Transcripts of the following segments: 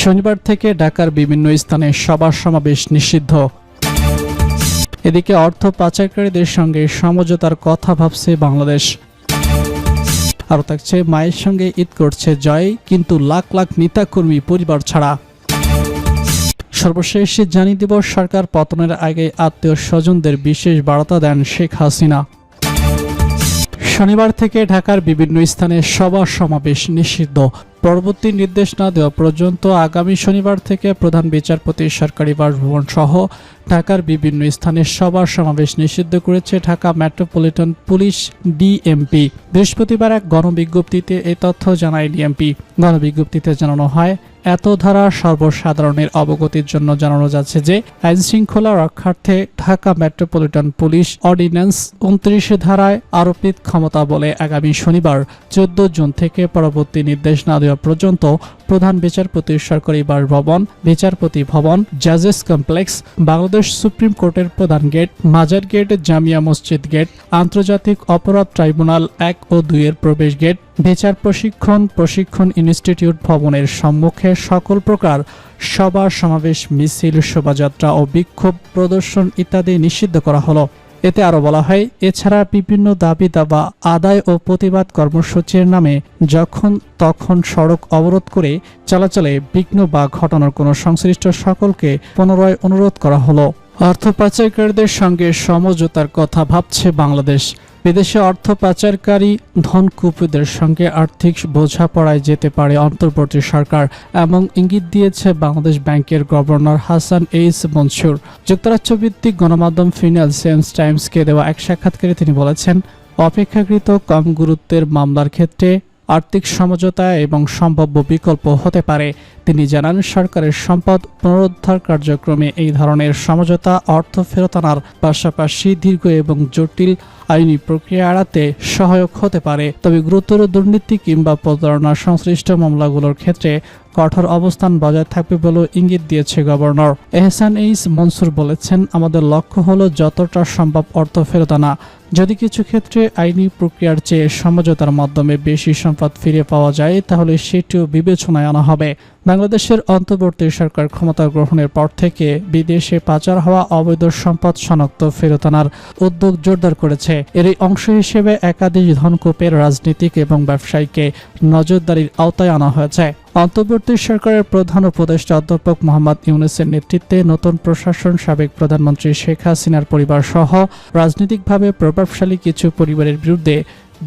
শনিবার থেকে ঢাকার বিভিন্ন স্থানে সভা সমাবেশ নিষিদ্ধ। এদিকে অর্থ পাচারকারীদের সঙ্গে সমঝোতার কথা ভাবছে বাংলাদেশ। আরও থাকছে, মায়ের সঙ্গে ঈদ করছে জয়, কিন্তু লাখ লাখ নেতাকর্মী পরিবার ছাড়া। সর্বশেষ জানিয়ে দিব, সরকার পতনের আগে আত্মীয় স্বজনদের বিশেষ বার্তা দেন শেখ হাসিনা। শনিবার থেকে ঢাকার বিভিন্ন স্থানে সভা সমাবেশ নিষিদ্ধ। পরবর্তী নির্দেশ না দেওয়া পর্যন্ত আগামী শনিবার থেকে প্রধান বিচারপতি, সরকারি বাসভবন সহ ঢাকার বিভিন্ন স্থানে সভা সমাবেশ নিষিদ্ধ করেছে ঢাকা মেট্রোপলিটন পুলিশ ডিএমপি। বৃহস্পতিবার এক গণবিজ্ঞপ্তিতে এই তথ্য জানায় ডিএমপি। গণবিজ্ঞপ্তিতে জানানো হয় এত ধারা সর্বসাধারণের অবগতির জন্য জানানো যাচ্ছে যে আইন শৃঙ্খলা রক্ষার্থে ঢাকা মেট্রোপলিটন পুলিশ অর্ডিন্যান্স উনত্রিশে ধারায় আরোপিত ক্ষমতা বলে আগামী শনিবার চোদ্দ জুন থেকে পরবর্তী নির্দেশ না দেওয়া পর্যন্ত প্রধান বিচারপতি সরকারি বাসভবন বিচারপতি ভবন, জাজেস কমপ্লেক্স, বাংলাদেশ সুপ্রিম কোর্টের প্রধান গেট, মাজার গেট, জামিয়া মসজিদ গেট, আন্তর্জাতিক অপরাধ ট্রাইব্যুনাল এক ও দুইয়ের প্রবেশ গেট, বিচার প্রশিক্ষণ প্রশিক্ষণ ইনস্টিটিউট ভবনের সম্মুখে সকল প্রকার সভা, সমাবেশ, মিছিল, শোভাযাত্রা ও বিক্ষোভ প্রদর্শন ইত্যাদি নিষিদ্ধ করা হলো। এতে আরও বলা হয়, এছাড়া বিভিন্ন দাবি দাবা, আদায় ও প্রতিবাদ কর্মসূচির নামে যখন তখন সড়ক অবরোধ করে চলাচলে বিঘ্ন বা ঘটানোর কোনো সংশ্লিষ্ট সকলকে পুনরায় অনুরোধ করা হলো। অর্থ পাচারকারীদের সঙ্গে সমঝোতার কথা ভাবছে বাংলাদেশ। বিদেশে অর্থ পাচারকারী ধনকুপিদের সঙ্গে আর্থিক বোঝাপড়ায় যেতে পারে অন্তর্বর্তী সরকার এবং ইঙ্গিত দিয়েছে বাংলাদেশ ব্যাংকের গভর্নর হাসান এইস মনসুর। যুক্তরাষ্ট্র ভিত্তিক গণমাধ্যম ফিনান্সিয়াল টাইমসকে দেওয়া এক সাক্ষাৎকারে তিনি বলেছেন, অপেক্ষাকৃত কম গুরুত্বের মামলার ক্ষেত্রে আর্থিক সমঝোতা এবং সম্ভাব্য বিকল্প হতে পারে। তিনি জানান, সরকারের সম্পদ পুনরুদ্ধার কার্যক্রমে এই ধরনের সমঝোতা অর্থ ফেরত আনার পাশাপাশি দীর্ঘ এবং জটিল আইনি প্রক্রিয়া এড়াতে সহায়ক হতে পারে। তবে গুরুতর দুর্নীতি কিংবা প্রতারণা সংশ্লিষ্ট মামলাগুলোর ক্ষেত্রে কঠোর অবস্থান বজায় থাকবে বলেও ইঙ্গিত দিয়েছে গভর্নর। এহসান এইস মনসুর বলেছেন, আমাদের লক্ষ্য হলো যতটা সম্ভব অর্থ ফেরত আনা। যদি কিছু ক্ষেত্রে আইনি প্রক্রিয়ার চেয়ে সমঝোতার মাধ্যমে বেশি সম্পদ ফিরে পাওয়া যায়, তাহলে সেটিও বিবেচনায় আনা হবে। বাংলাদেশের অন্তর্বর্তী সরকার ক্ষমতা গ্রহণের পর থেকে বিদেশে পাচার হওয়া অবৈধ সম্পদ শনাক্ত ফেরত আনার উদ্যোগ জোরদার করেছে। এরই অংশ হিসেবে একাধিক ধনকূপের রাজনীতিক এবং ব্যবসায়ীকে নজরদারির আওতায় আনা হয়েছে। অন্তর্বর্তী সরকারের প্রধান উপদেষ্টা অধ্যাপক মোহাম্মদ ইউনুসের নেতৃত্বে নতুন প্রশাসন সাবেক প্রধানমন্ত্রী শেখ হাসিনার পরিবার সহ রাজনৈতিকভাবে প্রভাবশালী কিছু পরিবারের বিরুদ্ধে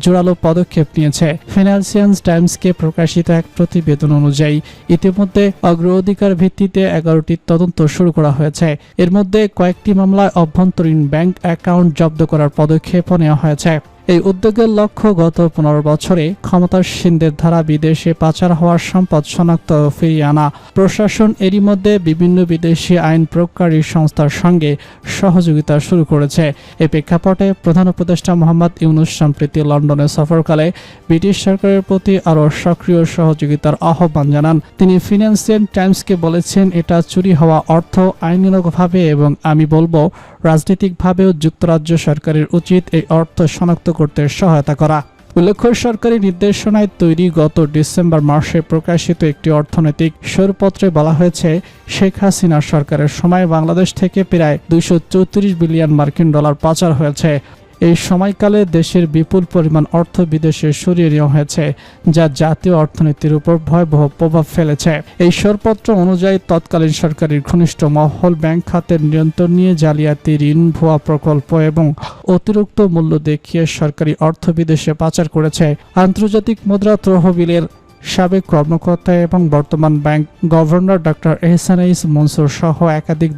জোরালো পদক্ষেপ নিয়েছে। ফিনান্সিয়াল টাইমসকে প্রকাশিত এক প্রতিবেদন অনুযায়ী, ইতিমধ্যে অগ্রাধিকার ভিত্তিতে এগারোটি তদন্ত শুরু করা হয়েছে। এর মধ্যে কয়েকটি মামলায় অভ্যন্তরীণ ব্যাংক অ্যাকাউন্ট জব্দ করার পদক্ষেপও নেওয়া হয়েছে। এই উদ্যোগের লক্ষ্য গত পনেরো বছরে ক্ষমতাসীনদের দ্বারা বিদেশে পাচার হওয়ার সম্পদ শনাক্ত ফিরিয়ে আনা। প্রশাসন এরই মধ্যে বিভিন্ন বিদেশি আইন প্রয়োগকারী সংস্থার সঙ্গে সহযোগিতা শুরু করেছে। এ প্রেক্ষাপটে প্রধান উপদেষ্টা মোহাম্মদ ইউনুস সম্প্রতি লন্ডনে সফরকালে ব্রিটিশ সরকারের প্রতি আরও সক্রিয় সহযোগিতার আহ্বান জানান। তিনি ফিনান্সিয়াল টাইমসকে বলেছেন, এটা চুরি হওয়া অর্থ আইনানুগভাবে এবং আমি বলব, রাজনৈতিকভাবেও যুক্তরাজ্য সরকারের উচিত এই অর্থ শনাক্ত করতে সহায়তা করা। উল্লেখ্য, সরকারি নির্দেশনায় তৈরি গত ডিসেম্বর মাসে প্রকাশিত একটি অর্থনৈতিক সরপত্রে বলা হয়েছে, শেখ হাসিনা সরকারের সময় বাংলাদেশ থেকে প্রায় দুইশো চৌত্রিশ বিলিয়ন মার্কিন ডলার পাচার হয়েছে। এই সময়কালে দেশের বিপুল পরিমাণ অর্থ বিদেশে সরিয়ে নেওয়া হয়েছে, যা জাতীয় অর্থনীতির উপর ভয়াবহ প্রভাব ফেলেছে। এই সরপত্র অনুযায়ী তৎকালীন সরকারের ঘনিষ্ঠ মহল ব্যাংক খাতের নিয়ন্ত্রণ নিয়ে জালিয়াতি, ঋণ, ভুয়া প্রকল্প এবং অতিরিক্ত মূল্য দেখিয়ে সরকারি অর্থ বিদেশে পাচার করেছে। আন্তর্জাতিক মুদ্রা তহবিলের সাবেক কর্মকর্তা এবং বর্তমান ব্যাংক গভর্নর ডক্টর এহসানাইস মনসুর সহ একাধিক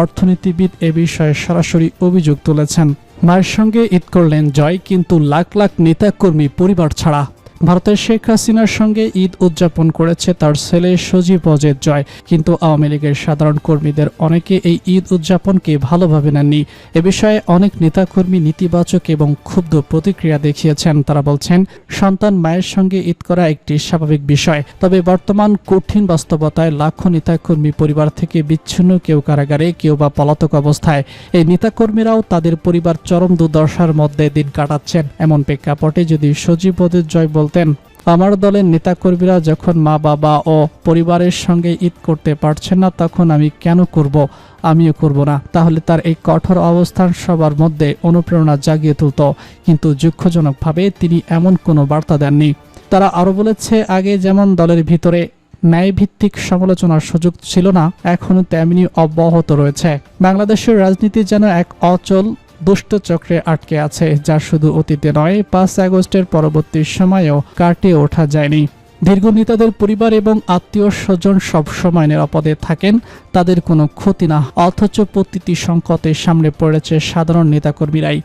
অর্থনীতিবিদ এ বিষয়ে সরাসরি অভিযোগ তুলেছেন। মায়ের সঙ্গে ঈদ করলেন জয় কিন্তু লাখ লাখ নেতাকর্মী পরিবার ছাড়া। ভারতের শেখ হাসিনার সঙ্গে ঈদ উদযাপন করেছে তার ছেলে সজীব অজেদ জয়। কিন্তু আওয়ামী লীগের সাধারণ কর্মীদের অনেকে এই ঈদ উদযাপনকে ভালোভাবে নেননি। এ বিষয়ে অনেক নেতাকর্মী নেতিবাচক এবং ক্ষুব্ধ প্রতিক্রিয়া দেখিয়েছেন। তারা বলছেন, সন্তান মায়ের সঙ্গে ঈদ করা একটি স্বাভাবিক বিষয়। তবে বর্তমান কঠিন বাস্তবতায় লাখো নেতাকর্মী পরিবার থেকে বিচ্ছিন্ন কেউ কারাগারে, কেউ বা পলাতক অবস্থায়। এই নেতাকর্মীরাও তাদের পরিবার চরম দুর্দশার মধ্যে দিন কাটাচ্ছেন। এমন প্রেক্ষাপটে যদি সজীব অজিত জয় বলতেন আমার দলের নেতাকর্মীরা যখন মা, বাবা ও পরিবারের সঙ্গে ঈদ করতে পারছেন না, তখন আমি কেন করব? আমিও করব না। তাহলে তার এই কঠোর অবস্থান সবার মধ্যে অনুপ্রেরণা জাগিয়ে তুলত। কিন্তু দুঃখজনকভাবে তিনি এমন কোনো বার্তা দেননি। তারা আরও বলেছে, আগে যেমন দলের ভিতরে ন্যায়ভিত্তিক সমালোচনার সুযোগ ছিল না, এখনও তেমনি অব্যাহত রয়েছে। বাংলাদেশের রাজনীতি যেন এক অচল দুষ্ট চক্রে আটকে আছে, যা শুধু অতীতে নয়, পাঁচ আগস্টের পরবর্তী সময়েও কাটিয়ে ওঠা যায়নি। দীর্ঘ নেতাদের পরিবার এবং আত্মীয় স্বজন সবসময় নিরাপদে থাকেন, তাদের কোনো ক্ষতি না। অথচ প্রতিটি সংকটের সামনে পড়েছে সাধারণ নেতাকর্মীরাই।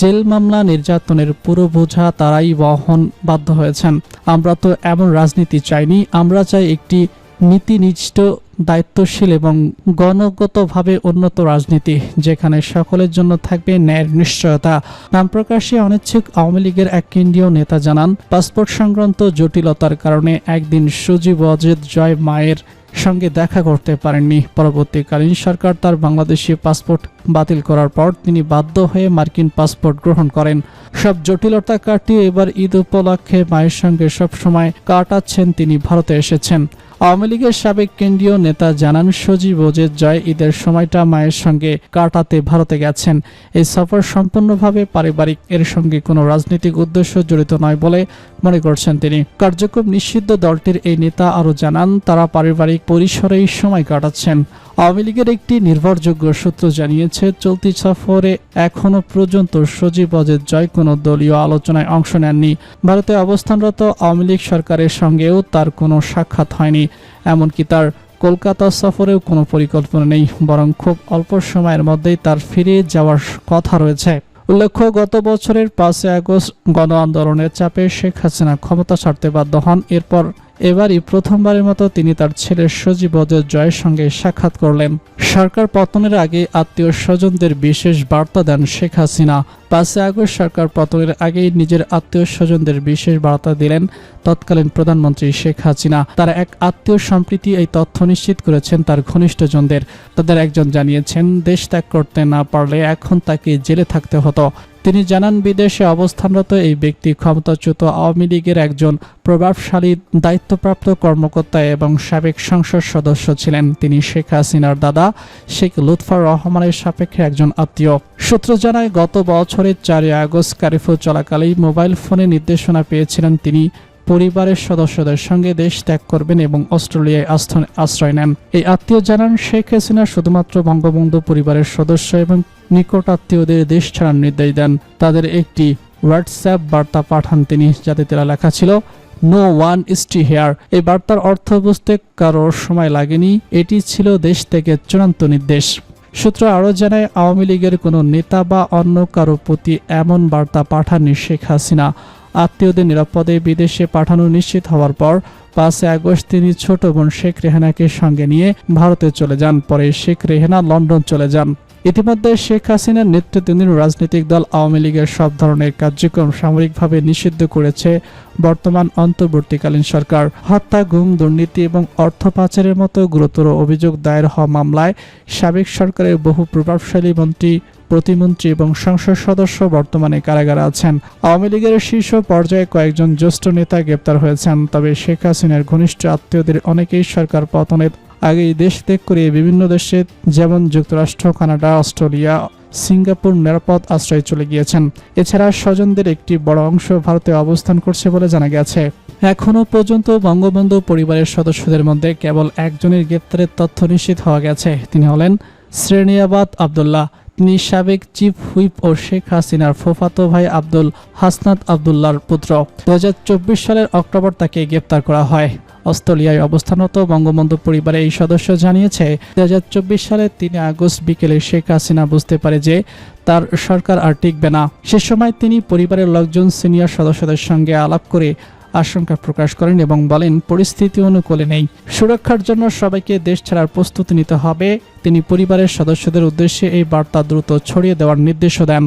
জেল মামলা নির্যাতনের পুরো বোঝা তারাই বহন বাধ্য হয়েছেন। আমরা তো এমন রাজনীতি চাইনি, আমরা চাই একটি নীতিনিষ্ঠ দায়িত্বশীল এবং গণগতভাবে উন্নত রাজনীতি, যেখানে সকলের জন্য থাকবে ন্যায়ের নিশ্চয়তা। নাম প্রকাশে অনিচ্ছুক আওয়ামী লীগের এক কেন্দ্রীয় নেতা জানান, পাসপোর্ট সংক্রান্ত জটিলতার কারণে একদিন সজীব অজিত জয় মায়ের সঙ্গে দেখা করতে পারেননি। পরবর্তীকালীন সরকার তার বাংলাদেশি পাসপোর্ট বাতিল করার পর তিনি বাধ্য হয়ে মার্কিন পাসপোর্ট গ্রহণ করেন। সব জটিলতা কাটিয়ে এবার ঈদ উপলক্ষে মায়ের সঙ্গে সবসময় কাটাচ্ছেন তিনি ভারতে এসেছেন। আওয়ামী লীগের সাবেক কেন্দ্রীয় নেতা জানান, সজীব ওজের জয় ঈদের সময়টা মায়ের সঙ্গে কাটাতে ভারতে গেছেন। এই সফর সম্পূর্ণভাবে পারিবারিক, এর সঙ্গে কোনো রাজনৈতিক উদ্দেশ্য জড়িত নয় বলে মনে করছেন তিনি। কার্যক্রম নিষিদ্ধ দলটির এই নেতা আরও জানান, তারা পারিবারিক পরিসরেই সময় কাটাচ্ছেন। আওয়ামী লীগের একটি নির্ভরযোগ্য সূত্র জানিয়েছে, চলতি সফরে এখনও পর্যন্ত সজীব অজের জয় কোনো দলীয় আলোচনায় অংশ নেননি। ভারতে অবস্থানরত আওয়ামী লীগ সরকারের সঙ্গেও তার কোনো সাক্ষাৎ হয়নি। এমনকি তার কলকাতা সফরেও কোনো পরিকল্পনা নেই, বরং খুব অল্প সময়ের মধ্যেই তার ফিরে যাওয়ার কথা রয়েছে। উল্লেখ্য, গত বছরের পাঁচই আগস্ট গণ আন্দোলনের চাপে শেখ হাসিনা ক্ষমতা ছাড়তে বাধ্য হন। এরপর এবারই প্রথমবারের মতো তিনি তার ছেলে সজীব অজয় জয়ের সঙ্গে সাক্ষাৎ করলেন। সরকার পতনের আগে আত্মীয় স্বজনদের বিশেষ বার্তা দেন শেখ হাসিনা। পাঁচই আগস্ট সরকার পতনের আগেই নিজের আত্মীয় স্বজনদের বিশেষ বার্তা দিলেন তৎকালীন প্রধানমন্ত্রী শেখ হাসিনা। তার এক আত্মীয় সম্প্রীতি এই তথ্য নিশ্চিত করেছেন তার ঘনিষ্ঠজনদের। তাদের একজন জানিয়েছেন, দেশ ত্যাগ করতে না পারলে এখন তাকে জেলে থাকতে হতো। তিনি জানান, বিদেশে অবস্থানরত এই ব্যক্তি ক্ষমতাচ্যুত আওয়ামী লীগের একজন প্রভাবশালী, দায়িত্বপ্রাপ্ত কর্মকর্তা এবং সাবেক সংসদ সদস্য ছিলেন। তিনি শেখ হাসিনার দাদা, শেখ লুৎফর রহমানের সাপেক্ষে একজন আত্মীয়। সূত্র জানায়, গত বছরের চারই আগস্ট কারিফুল চলাকালেই মোবাইল ফোনে নির্দেশনা পেয়েছিলেন তিনি। পরিবারের সদস্যদের সঙ্গে দেশ ত্যাগ করবেন এবং অস্ট্রেলিয়ায় আশ্রয় নেন। এই আত্মীয় জানান, শেখ হাসিনা শুধুমাত্র বঙ্গবন্ধু পরিবারের সদস্য এবং নিকট আত্মীয়দের দেশ ছাড়ার নির্দেশ দেন। তাদের একটি হোয়াটসঅ্যাপ বার্তা পাঠান তিনি, যাতে তারা লেখা ছিল নো ওয়ান স্টি হেয়ার এই বার্তার অর্থ বুঝতে কারোর সময় লাগেনি। এটি ছিল দেশ থেকে চূড়ান্ত নির্দেশ। সূত্র আরও জানায়, আওয়ামী লীগের কোনো নেতা বা অন্য কারও প্রতি এমন বার্তা পাঠাননি শেখ হাসিনা। আত্মীয়দের নিরাপদে বিদেশে পাঠানো নিশ্চিত হওয়ার পর পাঁচই আগস্ট তিনি ছোট বোন শেখ রেহানাকে সঙ্গে নিয়ে ভারতে চলে যান। পরে শেখ রেহানা লন্ডন চলে যান। ইতিমধ্যে শেখ হাসিনার নেতৃত্বাধীন রাজনৈতিক দল আওয়ামী লীগের সব ধরনের কার্যক্রম সামরিকভাবে নিষিদ্ধ করেছে বর্তমান অন্তর্বর্তীকালীন সরকার। হত্যা, গুম, দুর্নীতি এবং অর্থ পাচারের মতো গুরুতর অভিযোগ দায়ের হওয়া মামলায় সাবেক সরকারের বহু প্রভাবশালী মন্ত্রী প্রতিমন্ত্রী এবং সংসদ সদস্য বর্তমানে কারাগারে আছেন। আওয়ামী লীগের শীর্ষ পর্যায়ে কয়েকজন জ্যেষ্ঠ নেতা গ্রেপ্তার হয়েছেন, তবে শেখ হাসিনার ঘনিষ্ঠ আত্মীয়দের অনেকেই সরকার পতনের আগেই দেশ ত্যাগ করে বিভিন্ন দেশে, যেমন যুক্তরাষ্ট্র, কানাডা, অস্ট্রেলিয়া, সিঙ্গাপুর নিরাপদ আশ্রয়ে চলে গিয়েছেন। এছাড়া স্বজনদের একটি বড় অংশ ভারতে অবস্থান করছে বলে জানা গেছে। এখনও পর্যন্ত বঙ্গবন্ধু পরিবারের সদস্যদের মধ্যে কেবল একজনের গ্রেপ্তারের তথ্য নিশ্চিত হওয়া গেছে। তিনি হলেন শ্রেণিয়াবাদ আবদুল্লাহ। তিনি সাবেক চিফ হুইপ ও শেখ হাসিনার ফুফাতো ভাই আব্দুল হাসনাত আবদুল্লাহর পুত্র। দু সালের অক্টোবর তাকে গ্রেপ্তার করা হয়। অস্ট্রেলিয়ায় অবস্থানরত বঙ্গবন্ধু পরিবারের এই সদস্য জানিয়েছে দু সালে তিন আগস্ট বিকেলে শেখ হাসিনা বুঝতে পারে যে তার সরকার আর টিকবে না। সে সময় তিনি পরিবারের লোকজন সিনিয়র সদস্যদের সঙ্গে আলাপ করে আশঙ্কা প্রকাশ করেন এবং বলেন, পরিস্থিতি অনুকূলে নেই। সুরক্ষার জন্য সবাইকে দেশ ছাড়ার প্রস্তুতি নিতে হবে। তিনি পরিবারের সদস্যদের উদ্দেশ্যে এই বার্তা দ্রুত ছড়িয়ে দেওয়ার নির্দেশও দেন।